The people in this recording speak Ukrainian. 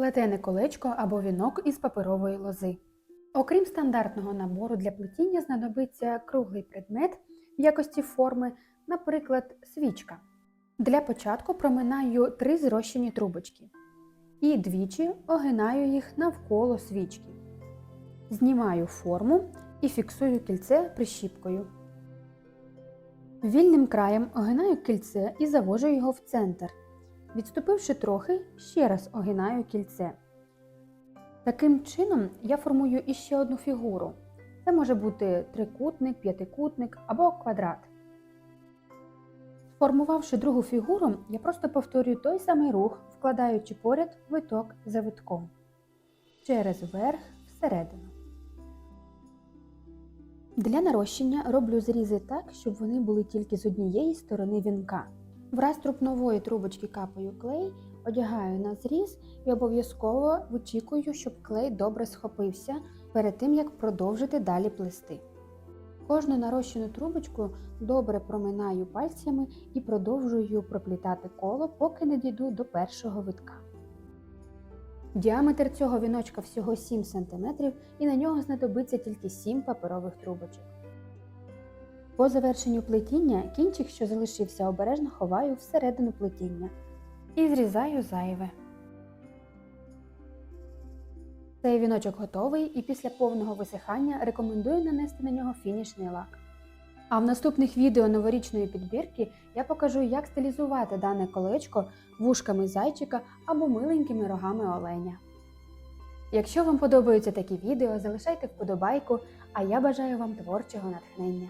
плетене колечко або вінок із паперової лози. Окрім стандартного набору для плетіння, знадобиться круглий предмет в якості форми, наприклад, свічка. Для початку проминаю три зрощені трубочки і двічі огинаю їх навколо свічки. Знімаю форму і фіксую кільце прищіпкою. Вільним краєм огинаю кільце і завожу його в центр. Відступивши трохи, ще раз огинаю кільце. Таким чином я формую іще одну фігуру. Це може бути трикутник, п'ятикутник або квадрат. Сформувавши другу фігуру, я просто повторюю той самий рух, вкладаючи поряд виток за витком. Через верх всередину. Для нарощення роблю зрізи так, щоб вони були тільки з однієї сторони вінка. В раструб нової трубочки капаю клей, одягаю на зріз і обов'язково вичікую, щоб клей добре схопився перед тим, як продовжити далі плести. Кожну нарощену трубочку добре проминаю пальцями і продовжую проплітати коло, поки не дійду до першого витка. Діаметр цього віночка всього 7 см і на нього знадобиться тільки 7 паперових трубочок. По завершенню плетіння кінчик, що залишився, обережно ховаю всередину плетіння і зрізаю зайве. Цей віночок готовий і після повного висихання рекомендую нанести на нього фінішний лак. А в наступних відео новорічної підбірки я покажу, як стилізувати дане колечко вушками зайчика або миленькими рогами оленя. Якщо вам подобаються такі відео, залишайте вподобайку, а я бажаю вам творчого натхнення.